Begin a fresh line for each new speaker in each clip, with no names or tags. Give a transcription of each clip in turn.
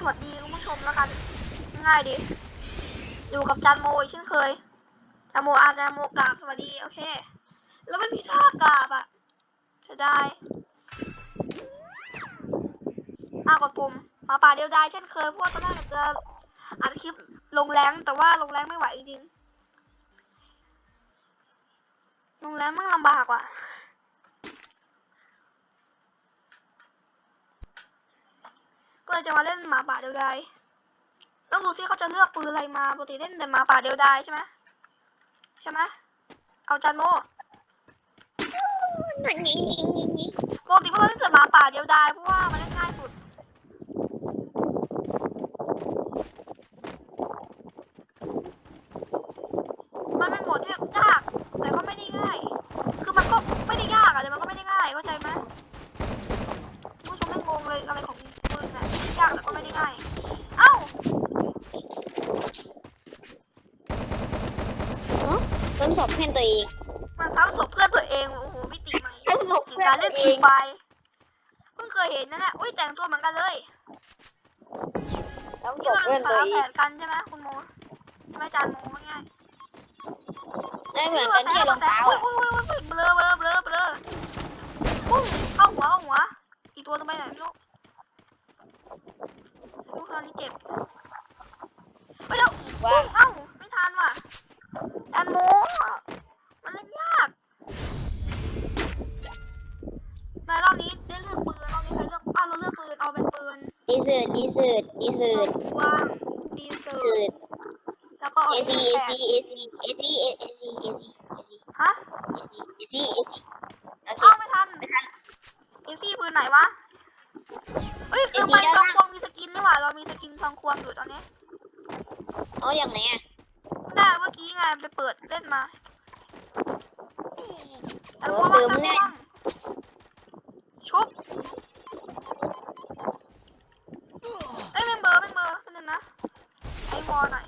สวัสดีคุณผู้ชมแล้วกันง่ายดีอยู่กับจันโมอีกเช่นเคยจันโมอาจันโมกราบสวัสดีโอเค แล้วไม่มีท่ากราบอะจะได้อากดปุ่มมาป่าเดียวไดายเช่นเคยเพราะว่าตอนแรกจะอัดคลิปลงแรงแต่ว่าลงแรงไม่ไหวจริงลงแรงมันลำบากว่ะ ก็เลยจะมาเล่นหมาป่าเดียวดายต้องดูซิเขาจะเลือกปืนอะไรมาปกติเล่นแต่หมาป่าเดียวดายใช่ไหมใช่ไหมเอาจันโม
นี่นี่นี่นี่
ปกติพวกเราเล่นแต่หมาป่าเดียวดายเพราะว่ามันเล่นง่ายสุดมันเป็นโหมดที่ยากแต่ก็ไม่ได้ง่ายคือมันก็ไม่ได้ยากอะแต่มันก็ไม่ได้ง่ายเข้าใจไหมผู้ชมไม่งงเลยอะไรของ ยากแต่ก็ไม่ได้ง่ายเอ้า
ต้นศพเพื่อนตัวเอง
มันซ้ำศพเพื่อนตัวเองโอ้โหมิติใหม่
ต้นศพ
ถึง
เพื่อน
การ
ตั
เล่
วนเอ
ฟรี
ง
ไฟร์เพิ่งเคยเห็นนะเนี่ยอุ้ยแต่งตัวเหมือนกันเลย
ต้นศ
ที่
พ
เรา
เพื่อนตัวเอ
แฝ
ง
ดกันใช่ไหมคุณโมไมจานโมง่าย
ได้เหมือนกันที่รองเท้า
อุ้ย
อะ
อุ้ยอุ้ยอุ้ยเบลอเบลอเบลอเบลอปุ้งเข้าหัวเข้าหัว อีกตัวต้องไปไหนไม่รู้ลูก อนนี้เจ็บไปแล้ว
ว่า
ปุ้งเอ้าไม่ทันว่ะจานโมมันเล่นยากในรอบนี้ได้เลือกปืนรอบนี้ใครเลือกอ้าวเราเลือกปืนเอาเป็นปืน
ดีสืดดีสืดดีสืด
กว้างดีเซอ
สื
ร์
ด
แล้วก็
เอ
เอา
ซี
แป
เอ
ด
ซีเอซีเอซีเอซีเอซีเอซี
ฮะ
เอซีเอซีเอซีโอเค
เอ้าไม่ทัน
ไม่ทัน
เอซี่ปืนไหนวะเฮ้ยคือ
AC
ไป
ด้าน
ซอง
ล่าง
ควงมีสกินนี่หว่าเรามีสกินซองควงอยู่ตอนนี้
เอาอย่างไหนอะ
ไม่ได้เมื่อกี้ไงไปเปิดเล่นมา
โอ้เติมแน่
ชุบเอ้ยเป็นเบอร์เป็นเบอร์เป็นงนะไอวอลหน่อย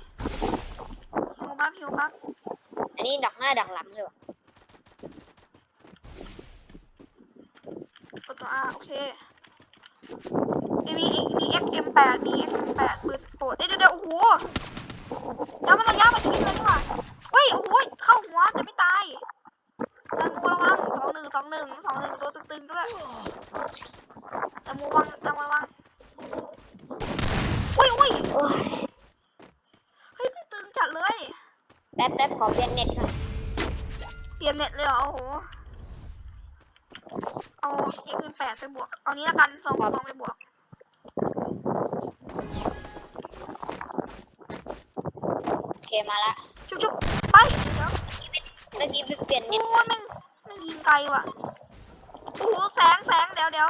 หิวปั๊บหิวปั๊บ
อันนี้ดักหน้าดักหลังเลยวะ
กดตัวอาโอเคมีมีมีเอ็กเอ็ม แปดมีเอ็กเอ็มแปดปืนโปดเดี๋ยวเดี๋ยวเดี๋ยวโอ้โหแล้วมันระยะมันยิงเลยนี่หว่าเฮ้ย โอ้โห เข้าหัวแต่ไม่ตายแต่มูระวังสองหนึ่งสองหนึ่งสองหนึ่งตัวตึงๆด้วยแต่มูวังแต่มูระวังอุ้ยอุ้ย
โอ้ย
เฮ้ยตึงจัดเลย
แป๊บแป๊บขอเปลี่ยนเน็ตก่อน
เปลี่ยนเน็ตเลยเหรอโอ้โหเอาเอ็กแปดไปบวกเอานี้ละกันสองสองไปบวก
โอเคมาละ
ชุบชุบไปเดี๋ยว
เมื่อกี้ไปเปลี่ยน
โอ้
เน็ต
ยแม่งแม่งยิง ไกลว่ะโอ้โหแสงแสงเดี๋ยวเดี๋ยว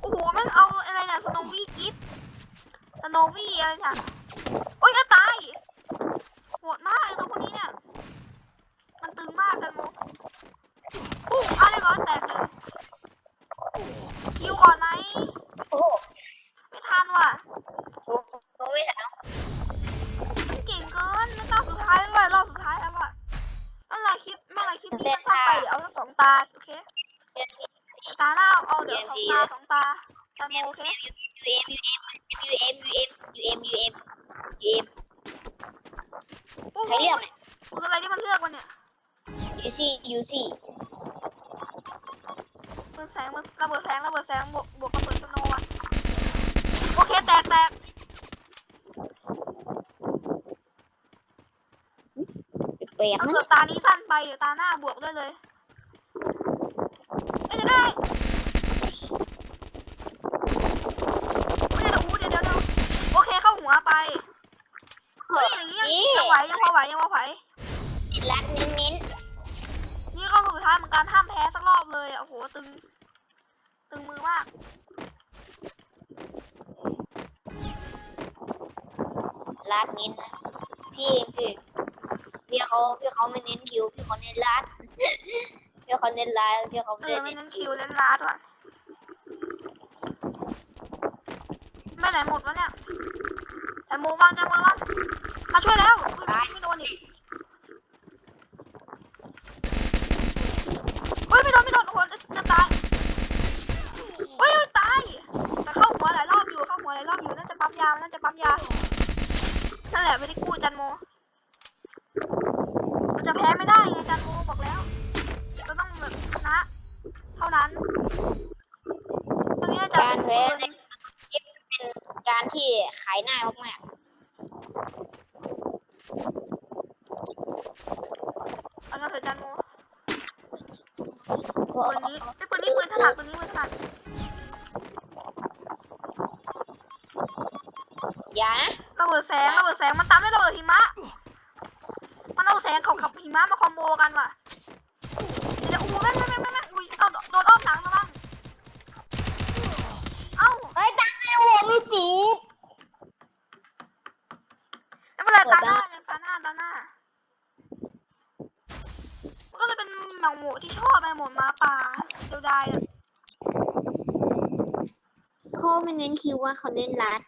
โอ้โหมันเอาอะไรเนี่ยสโนวี่กิฟสโนวี่อะไรเนี่ยโอ้ยจะตายโหดมากไอ้ตัวพวกนี้เนี่ย มันตึงมากกันโมอู้อะไรร้อนแตกเลยคิวก่อนไหม
โอ้โห
ไม่ เดี๋ยวเอาสักสองตาโอเคตาหน้าเอาเดี๋ยวสองตาสองตาตาโมโอเค
ยูเอ็มยูเอ็มยูเอ็มยูเอ็มยูเอ็มยูเอ็มยูเอ็ม
ปุ๊บ
ใครเรียกเนี่ย
คืออะไรที่มันเลือกวะเนี่ย
ยูซี่ยูซี่
มือแสงมือระเบิดแสงระเบิดแสงบวกบวกระเบิดสโนว์อะโอเคแตกแตก
เปียก
เอา
นะ
เกือบตานี้สั้นไปเดี๋ยวตาหน้าบวกได้เลยไม่ได้ไม่ได้โอ้เดี๋ยวเดี๋ยวเดี๋ยวโอเคเข้าหัวไป
เฮ้
เฮ้ย
ย
อย่างนี้ยัง
นี่
ยังไหวยังพอไหวยังพอไหว
รัดเน้นเน้น
นี่ก็สุดท้ายเหมือนกันห้ามแพ้สักรอบ เลยอะโอ้โหตึง ตึงมือมาก
รัดเน้นนะพี่พี่พี่เขาพี่เขาไม่เน้นคิวพี่เขาเน้นรัดพี่เขาเน้นรัดพี่เขา
เอ
ไม่
อ
ได้
ไม่
เน้น
เน้น
คิ
คิ
ว
วเล่นลาดว่ะไม่ไหนหมดวะเนี่ยแต่โมวางจะมาว่ามาช่วยแล้วอุ๊ยไม่โดนอีกเฮ้ยไม่โดนไม่โดนโอ้โหจะจะตายเฮ้ยตายแต่เข้าหัวหลายรอบอยู่เข้าหัวหลายรอบอยู่น่าจะไป ละไม่ได้กู้จันโมมันจะแพ้ไม่ได้ไงจันโมบอกแล้วก็ต้องแบบชนะเท่านั้นตอนนี้อาจาร
การ
ย์
แพ้ในคลิปเป็นการที่ขายหน้ามาก
เอาเถอะจันโม
ๆเพราะ
ปืนนี้ไอ้ยปืนนี้ปืนถนัดปืนนี้ปืนถนัด
อย่านะ
ระเบิดแสงระเบิดแสงมันตามด้วยระเบิดหิมะ มันเอาแสงเขากับหิมะมาคอมโบกันว่ะเดี๋ยวอู้แม่งแม่งแม่งแม่อุ้ยเอาโดนอ้อมหลังมาบ้างเอ้า
เอ้ยตังในหัวม่จี
ไม่เป็นไรตาหน้ายังตาหน้าตาหน้ามันก็เลยเป็นหนังหมูที่ชอบไอ้หมูหมาป่าเดียวดายอะ
เขาไม่เน้นคิวว่าเขาเน้นรัด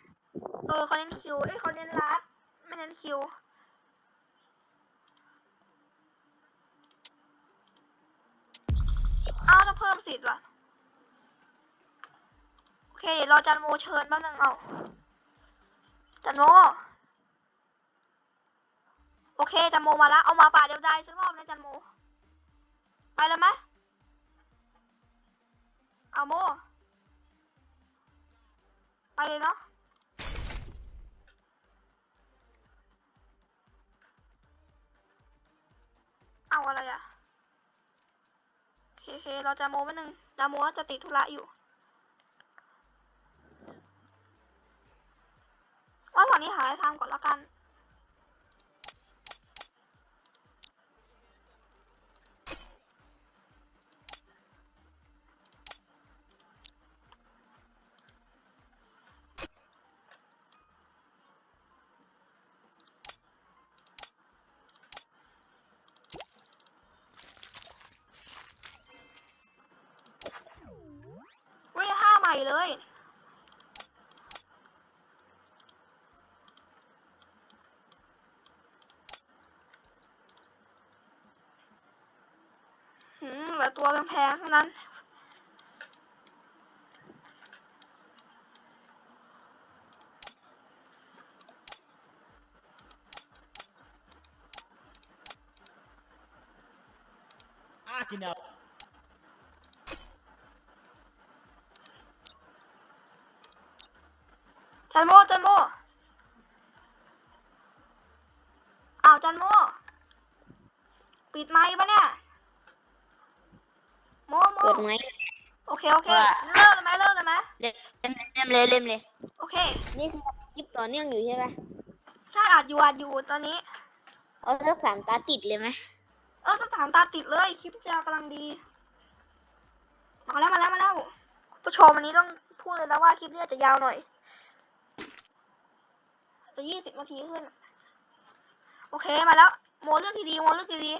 เออเขาเน้นคิว เอ้ยเขาเน้นรัดไม่เน้นคิว อ้าวต้องเพิ่มสิทธิ์ว่ะโอเคเดี๋ยวรอจันโมเชิญแป๊บนึงเอาจันโม โอเคจันโมมาแล้วเอามาป่าเดียวดายสักรอบนะจันโม ไปแล้วไหมเอาโม ไปเลยเนาะ เอาอะไรอะโอเคเคเราจะโมวันหนึ่งจะโมว่าจะติดธุระอยู่ว่าตอนนี้หาอะไรทำก่อนละกัน ตัวแพงๆทั้งนั้น
I can help.
จันโมจันโมอ้าวจันโมปิดไมค์ปะเนี่ย โมโม
เปิด ไหม
โอเค โอเค
ว่า
เริ่มเลยไหมเริ่มเลยไหม
เล่มเล่มเลยเล่มเลย
โอเค
นี่คือคลิปต่อเนื่องอยู่ใช่ไหม
ใช่อัดอยู่อัดอยู่ตอนนี้
เอาสักสามตาติดเลยไหม
เออสถานตาติดเลยคลิปจะกำลังดีมาแล้วมาแล้วมาแล้วผู้ชมวันนี้ต้องพูดเลยนะว่าคลิปนี้อาจจะยาวหน่อยจะยี่สิบนาทีขึ้น โอเคมาแล้วโมเลือกดีๆโมเลือกดี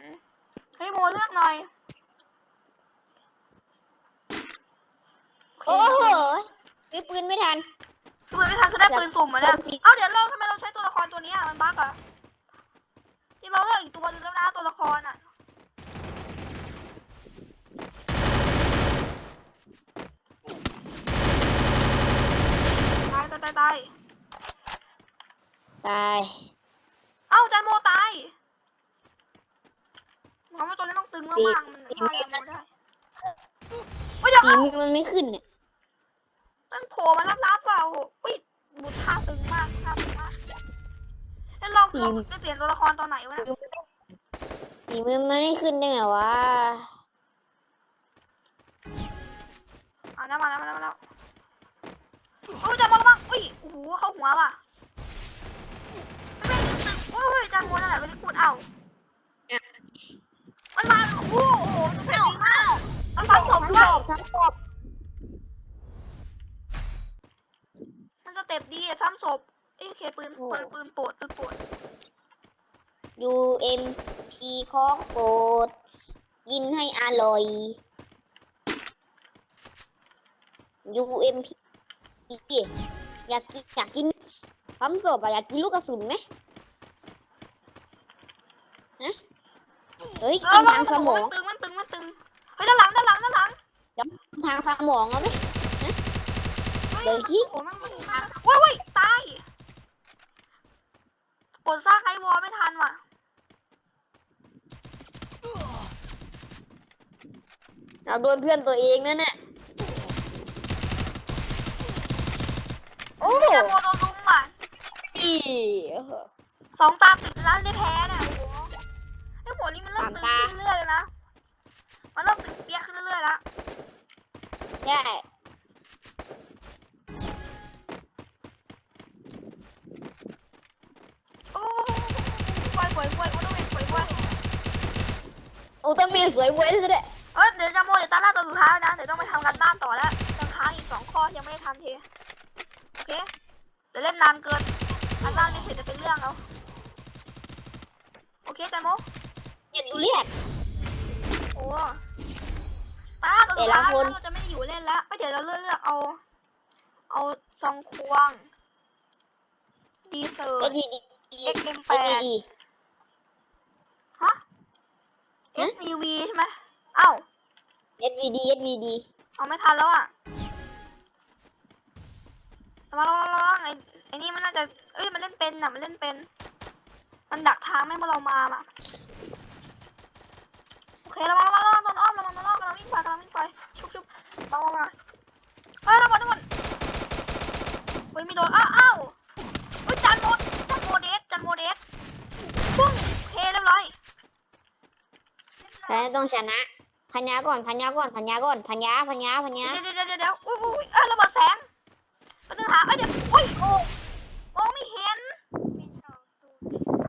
ๆ ให้โมเลือกหน่อย
โอ้โหซื้อปืนไม่ทัน
ปืนไม่ทันก็ได้ปืนสุ่มมาแล้ว
อยาก
เอ้าเดี๋ยวเลิกทำไมเราใช้ตัวละครตัวนี้อะมันบั๊กอะที่เราเลือกอีกตัวนึงแล้วนะตัวละครอะตายตายตายตาย
ตาย
เอ้าจันโมตายน้ องว่าตัวนี้ต้องตึงมากๆมันถึงฆ่าจันโมได้เฮ้ยเดี๋ยว
ฝีมือมันไม่ขึ้นเนี่ย
มันโผล่มาลับๆเปล่าอุ้ยบุท่าตึงมากท่าตึงมากแล้วลองลองไปเปลี่ยนตัวละครตอนไหนวะเนี่ย
ฝีมือมันไม่ขึ้นได้ไงวะ
อะแล้วมาแล้วมาแล้วมาแล้วโอ้ยจันโมระวังอุ้ยโอ้โหเข้าหัวว่ะไม่ไม่ตึงโอ้ยจันโมนั่นแหละไม่ได้พูดเอ้า มันมาโอ้โหเผ็ดดีมากมันฟังศพด้วย
ทั้งศพ
มันสเต็ปดีอะซ้ำศพเอ้ยเคปืนปืนปืนโปดปืนโปด
ยูเอ็มพีของโปรดกินให้อร่อยยูเอ็มพีอยากกินอยากกินปั๊มศพอะอยากกินลูกกระสุนไหมฮะ เฮ้ย
เอ
กิ
อน
ทางสมอง
มันตึงมันตึงมันตึงเฮ้ยด้านหลังด้านหลังด้านหลัง
ทางสมองเอาไหม
ฮ้
เดี๋ยวที่
โอ้โหมันมันมากว้ายว้ายตายกดสร้างไอวอลไม่ทันว่ะ
เราโดนเพื่อนตัวเองนั่นแหละโอ้
จันโมโดนลุมว่ะ
อี
สองตาติดแล้วได้แพ้เนี่ยโอ้โหไอ้หัว นี้มันเริ่มตึงขึ้นเรื่อยๆเลยนะมันเริ่มตึงเปี้ยขึ้นเรื่อยๆแล้ว
ใช่
โอ้ป่วยป่วยป่วยโอ้ต้องเป็นป่วยป่วย
อุลตร้าแมนสวยเว้ยซะด้วย
เออเดี๋ยวจะโมเดี๋ยวตาล่าตัวสุดท้ายแล้วนะเดี๋ยวต้องไปทำกันบ้านต่อแล้วยังค้างอีกสองข้อที่ยังไม่ได้ทำทีโอเคเดี๋ยวเล่นนานเกินกันบ้านนี่เสร็จจะเป็นเรื่องแล้วโอเคจันโม
เจ็ดดูเรียก
โอ้ตาล่าตัวสุดท้าย
แต่ละคน
เราจะไม่ได้อยู่เล่นแล้วเดี๋ยวเราเลือกเลือกเอา เอาซองควง ดีเซอร์
เอ็ดวีดี
XM8
เอ็ดวีดี
ฮะ SCV ใช่ไหมเอ้า
เอ็ดวีดีเอ็ดวีดี
เอาไม่ทันแล้วอะระวังระวังระวังไอ้ไอ้นี่มันน่าจะ เอ้ย มันเล่นเป็นน่ะ มันเล่นเป็น มันดักทางไม่ให้พวกเรามาอะโอ เคระวังระวังระวังโดนอ้อมระวังโดนอ้อมกำลังวิ่งไปกำลังวิ่งไปชุบชุบระวังระวังเฮ้ยระวังระวังเฮ้ยมีโดนอ้าวอ้าวเฮ้ยจานโมจานโมเดสจานโมเดสปุ้งโอเคเรียบร้อย
แต่ต้องชนะพัญญาก่อนพัญญาก่อนพัญญาก่อนพัญญาพัญญาพัญญา
เดี๋ยวเดี๋ยวเดี๋ยวเดี๋ยวอุ้ยอุ้ยเอ้ยระเบิดแสงปัญหาเอ้ยเดี๋ยวอุ้ยโอ้มองไม่เห็น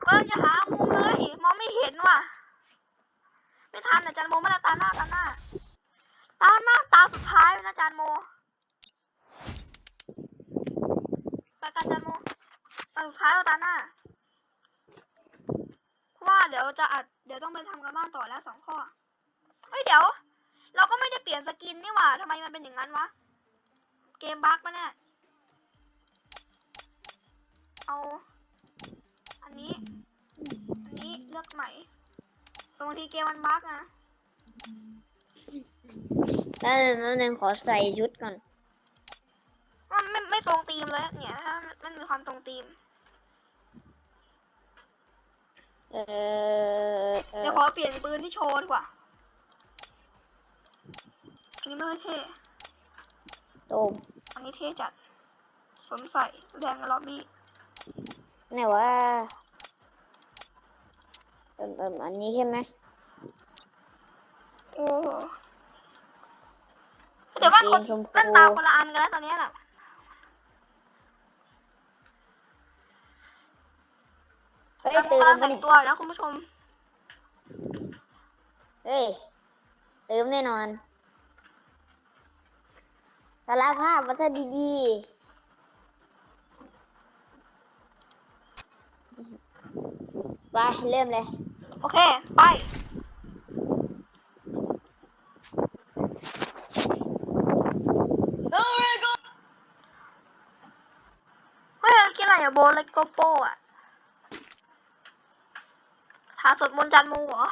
ก็จะหามุมเลยมองไม่เห็นว่ะ ไม่ทันอาจารย์โมมาแล้วตาหน้าตาหน้า ตาหน้าตาสุดท้ายเลยนะอาจารย์โมไปกันอาจารย์โมตา สุดท้ายแล้วตาหน้าเพราะว่าเดี๋ยวจะอัดเดี๋ยวต้องไปทำกันบ้านต่อแล้วสองข้อเฮ้ยเดี๋ยว เราก็ไม่ได้เปลี่ยนสกินนี่หว่าทำไมมันเป็นอย่างนั้นวะ เกมบั๊กปะเนี่ยเอา อันนี้ อันนี้เลือกใหม่บางทีเกมมันบั๊กนะ
แล้วแล้วนึงขอใส่ชุดก่อน
มันไม่ไม่ตรงธีมเลยเนี่ยถ้ามันมีความตรงธีม
เออเอ
เดี๋
อ
ยวขอเปลี่ยนปืนที่โชว์ดีกว่าอันนี้ไม่ค่อยเท่
โตม
อันนี้เท่จัดสวมใส่แดงกับล็อบบี้
ไหนวะเอิมเอิมอันนี้ใช่ไหม
โอ้โหเดี๋ยวว่าคน
เกมชมพู
เล่นตาคนละอันกันแล้วตอนนี้น่ะ
เฮ้ย
แล้ว
เติ
กำลั
ม
ง
ปะ
แต่ง
เนี่ย
ตัวอยู่นะคุณผู้ชม
เฮ้ยเติมแน่นอนสารภาพว่าถ้าดีๆ ไปเริ่มเลย
โอเค ไป เฮ้ยคิดอะไรอะโบนเลกโกโป้อะหาสดมนจันโมเหรอ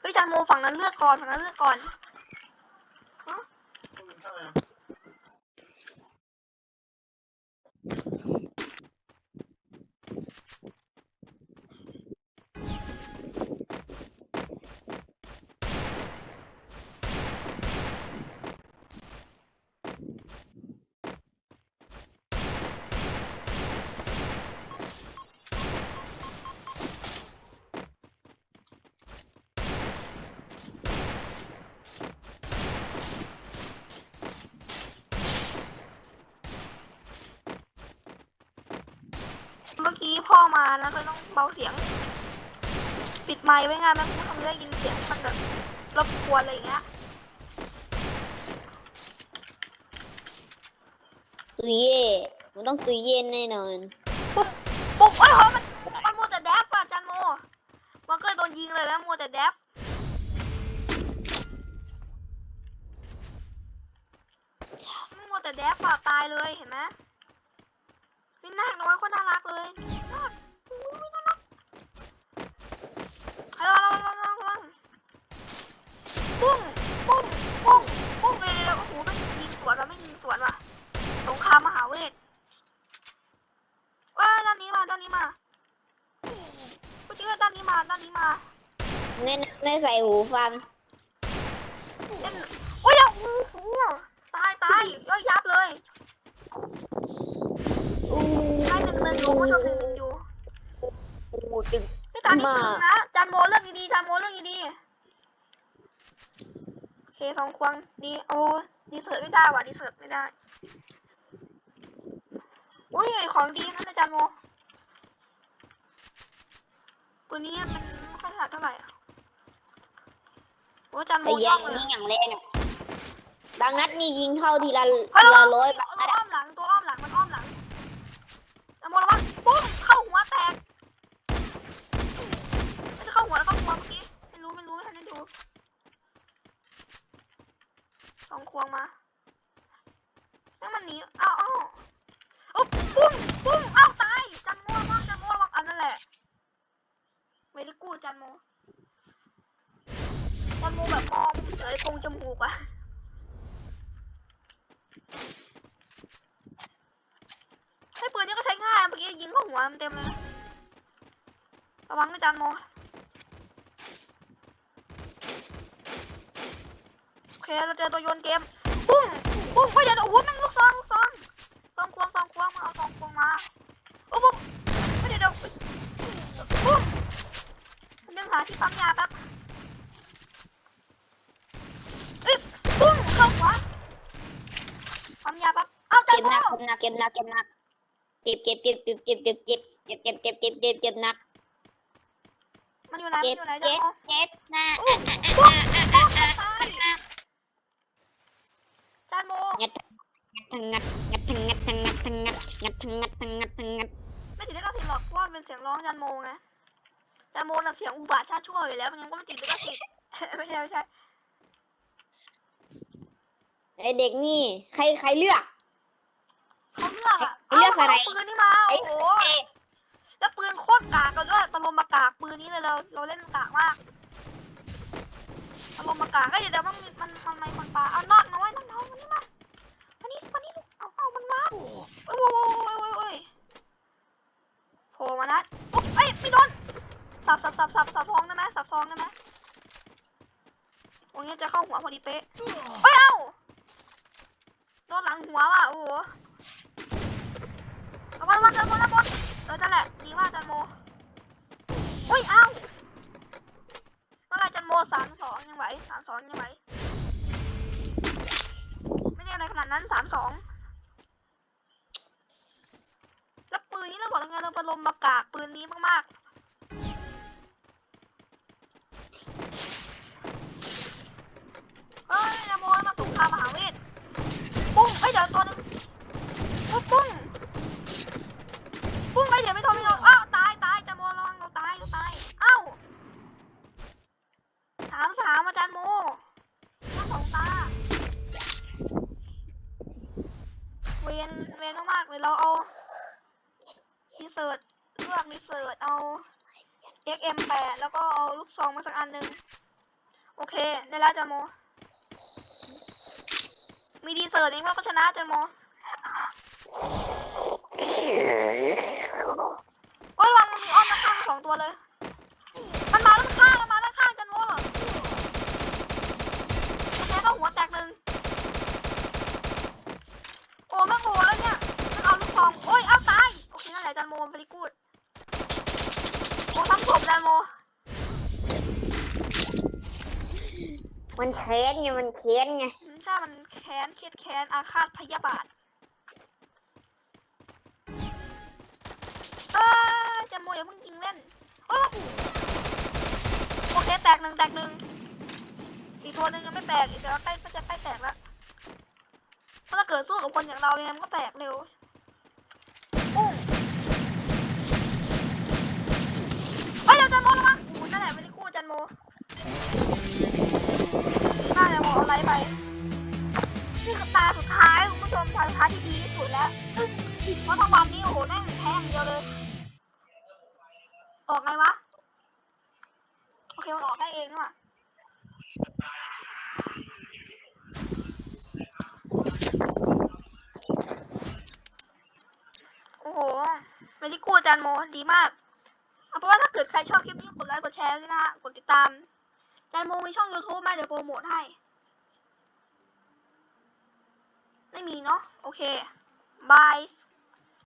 เฮ้ยจันโมฝั่งนั้นเลือกก่อนฝั่งนั้นเลือกก่อน นะก็ต้องเบาเสียง ปิดไมค์ไว้ไงแม่คุณผู้ชมจะได้ยินเสียงมันแบบรบกวนอะไรอย่างเงี้ย
ตุยเย่มันต้องตุยเย่แน่นอน
ปุ๊บปุ๊บเอ้ยเฮ้ยมันมันมัวแต่แดฟอะจันโมมันก็เลยโดนยิงเลยแล้วมัวแต่แดฟมันมัวแต่แดฟอะตายเลยเห็นไหมนี่นาคน้อยโคนน่ารักเลย ปุ้งปุ้งปุ้งปุ้งเอโอ้โหไม่มีสวนแล้วไม่มีสวนว่ะสงครามมหาเวทว่าด้านนี้มาด้านนี้มา
กู
เจอด้านนี้มา
ด้า
นนี้มา เน้นไม่ใส่หูฟัง ไม่ได้ว่ะดีเสิร์ตไม่ได้ อุ้ยของดีนั่นนะจานโมปืนนี้มันไม่ค่อยถนัดเท่าไหร่อะโอ้ยจานโม
แต่
ย่
ยิ
อง
ง
เลย
ยิงอย่างแรงอะบางนัดนี่ยิงเข้าทีละ
เฮ้ย
ที
ระวั
ละ
ง
ร้อย
ตั
บาวงนัด
อ้
อะ
อมหลังตัวอ้อมหลังมันอ้อมหลังจานโมระวังปุ้งเข้าหัวแตกไม่ได้เข้าหัวแล้วเข้าหัวเมื่อกี้ไม่รู้ไม่รู้ไม่ทันได้ดูสองควงมา เจอตัวโยนเกมปุ้งปุ้งไม่เดี๋ยวโอ้โหแมันลูกซองลูกซองซองควงซองควงมาเอาซองควงมาโอ้ปุ้งไม่เดี๋ยวเดี๋ยวปุ้งมันยังหาที่ปั๊มยาแป๊บเอ้ยปุ้งเข้าหัวปั๊มยาแป๊บเอาจั
เก็บหนัก
โม่
เก็บหนักเก็บหนักเก็บหนักเก็บเก็บเก็บเก็บเก็บเก็บเก็บเก็บเก็บเก็บเก็บเก็บเก็บหนัก
มันอยู่ไหนมัน
เก็บ
อยู่ไหนจัน
เก็บเก็บหน้า
ทั้งงั
ดงัด้งงัดงัดงัดงัดงัดงัดงัด
ไม่ติดก็ติดหรอกว่าเป็นเสียงร้องจันโมงนะจันโมงน่ะเสียงอุบาทชาชั่วอยู่แล้วมันยังก็ไม่ติดได้ก็ติดไม่ใช่ไม่ใช่
ไอเด็กนี่ ใครใครเลือก
เขาเลือกอะ
เลือกอะไร
ปืนนี่มาโอ้โหแล้วปืนโคตรกากแล้วก็ตะลมมากากปืนนี้เลยเราเราเล่นกากมากตะลมมากากก็เดี๋ยวมันมันทำไมคนปลาเอานอดน้อยน้อยน้อยนี่มา โอ้ยโอ้ยโอ้ยโอ้ยโผล่มานะอุ๊บเอ้ยไม่โดนสับสับสับสับสับซองได้ไหมสับซองได้ไหมโอ้จะเข้าหัวพอดีเป๊ะเฮ้ยเอ้าโดนหลังหัวว่ะโอ้โหระเอาบอลบอลบอลบอลเออจันแหละดีมากจันโมอุ้ยเอ้าเมื่อไรจันโมสามสองยังไหวสามสองยังไหวไม่ได้อะไรขนาดนั้นสามสองแล้วปืนนี้เราบ อแล้วไงเราประลมมากากปืนนี้มากๆเฮ้ยจันโมมาสุขามหาเวทปุ้งเอ้เดี๋ยวตัวนึงปุ้งปุ้งปุ้งไอเดี๋ยวไม่ทนไม่ทนอ้าวตายตายจานโมระวังเราตายเราตายอ้าวสามสามอาจารย์โมหน้าสองตาเวียนเวียนมากๆเลยเราเอา เสิร์ชเลือกรีเสิร์ชเอา XM8 แล้วก็เอาลูกซองมาสักอันหนึ่งโอเค ได้แล้วจารย์โม มีดีเสิร์ชเองเราก็ชนะจารย์โมโอ้ยวังมันมีอ้อมมาข้างสองตัวเลย มันมาด้านข้างมันมาด้านข้างจันโว้เหรอโอเคเข้าหัวแตกหนึ่งโอ้แม่งโหแล้วเนี่ยมันเอาลูกซองโอ้ยเอาตาย โอเคนั่นแหละจันโมเฟริกูดโอ้ทำศพจันโม
มันแค้นไงมันแค้นไง
อืมใช่มันแค้นเครียดแค้นอาฆาตพยาบาทเออจันโมอย่าเพิ่งยิงเล่นโอ้โอเคแตกหนึ่งแตกหนึ่งอีกตัวหนึ่งยังไม่แตกอีกแล้วใกล้ก็จะใกล้แตกแล้วเพราะถ้าเกิดสู้กับคนอย่างเรายังมันก็แตกเร็วปุ้งเฮ้ยเดี๋ยวจันโมระวังโอ้โหนั่นแหละไม่ได้กู้จันโม เพราะทั้งวันนี้โอ้โหแม่งแพ้อย่างเดียวเลย ออกไงวะ โอเคมันออกได้เองนี่หว่าโอ้โหไม่ได้กู้อาจารย์โมดีมากเอาเป็นว่าถ้าเกิดใครชอบคลิปนี้กดไลค์กดแชร์ด้วยนะกดติดตามแจนโมมีช่อง YouTube มาเดี๋ยวโปรโมทให้ ไม่มีเนาะโอเคบาย